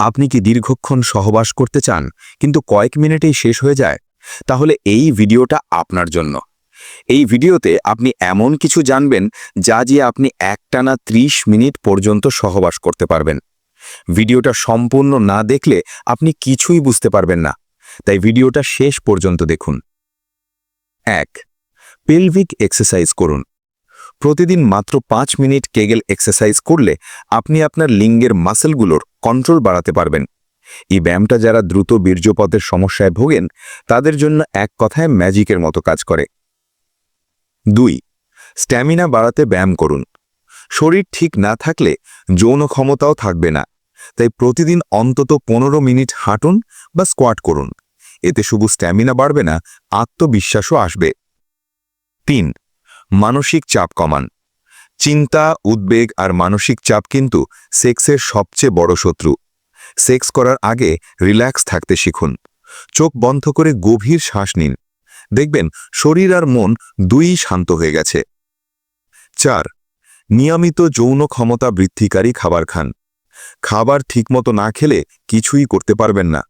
আপনি কি দীর্ঘক্ষণ সহবাস করতে চান, কিন্তু কয়েক মিনিটেই শেষ হয়ে যায়? তাহলে এই ভিডিওটা আপনার জন্য। এই ভিডিওতে আপনি এমন কিছু জানবেন, যা দিয়ে আপনি একটানা ৩০ মিনিট পর্যন্ত সহবাস করতে পারবেন। ভিডিওটা সম্পূর্ণ না দেখলে আপনি কিছুই বুঝতে পারবেন না। তাই ভিডিওটা শেষ পর্যন্ত দেখুন। এক, পেলভিক এক্সারসাইজ করুন। প্রতিদিন মাত্র পাঁচ মিনিট কেগেল এক্সারসাইজ করলে আপনি আপনার লিঙ্গের মাসেলগুলোর কন্ট্রোল বাড়াতে পারবেন। এই ব্যায়ামটা যারা দ্রুত বীর্যপথের সমস্যায় ভোগেন, তাদের জন্য এক কথায় ম্যাজিকের মতো কাজ করে। দুই, স্ট্যামিনা বাড়াতে ব্যায়াম করুন। শরীর ঠিক না থাকলে যৌন ক্ষমতাও থাকবে না। তাই প্রতিদিন অন্তত পনেরো মিনিট হাঁটুন বা স্কোয়াট করুন। এতে শুধু স্ট্যামিনা বাড়বে না, আত্মবিশ্বাসও আসবে। তিন, মানসিক চাপ কমান। চিন্তা, উদ্বেগ আর মানসিক চাপ কিন্তু সেক্সের সবচেয়ে বড় শত্রু। সেক্স করার আগে রিল্যাক্স থাকতে শিখুন। চোখ বন্ধ করে গভীর শ্বাস নিন। দেখবেন শরীর আর মন দুই শান্ত হয়ে গেছে। চার, নিয়মিত যৌন ক্ষমতা বৃদ্ধিকারী খাবার খান। খাবার ঠিকমতো না খেলে কিছুই করতে পারবেন না।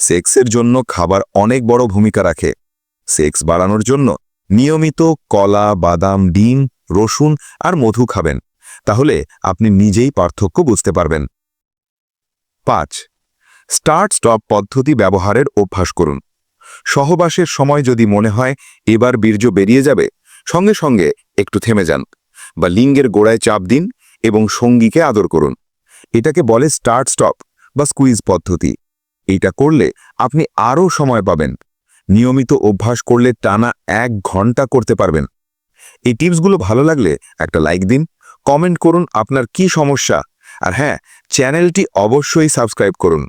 সেক্সের জন্য খাবার অনেক বড় ভূমিকা রাখে। সেক্স বাড়ানোর জন্য নিয়মিত কলা, বাদাম, ডিম রসুন আর মধু খাবেন। তাহলে আপনি নিজেই পার্থক্য বুঝতে পারবেন। পাঁচ, স্টার্ট স্টপ পদ্ধতি ব্যবহারের অভ্যাস করুন। সহবাসের সময় যদি মনে হয় এবার বীর্য বেরিয়ে যাবে, সঙ্গে সঙ্গে একটু থেমে যান বা লিঙ্গের গোড়ায় চাপ দিন এবং সঙ্গীকে আদর করুন। এটাকে বলে স্টার্ট স্টপ বা স্কুইজ পদ্ধতি। এইটা করলে আপনি আরও সময় পাবেন। নিয়মিত অভ্যাস করলে টানা এক ঘণ্টা করতে পারবেন। এই টিপসগুলো ভালো লাগলে একটা লাইক দিন, কমেন্ট করুন আপনার কি সমস্যা, আর হ্যাঁ চ্যানেলটি অবশ্যই সাবস্ক্রাইব করুন।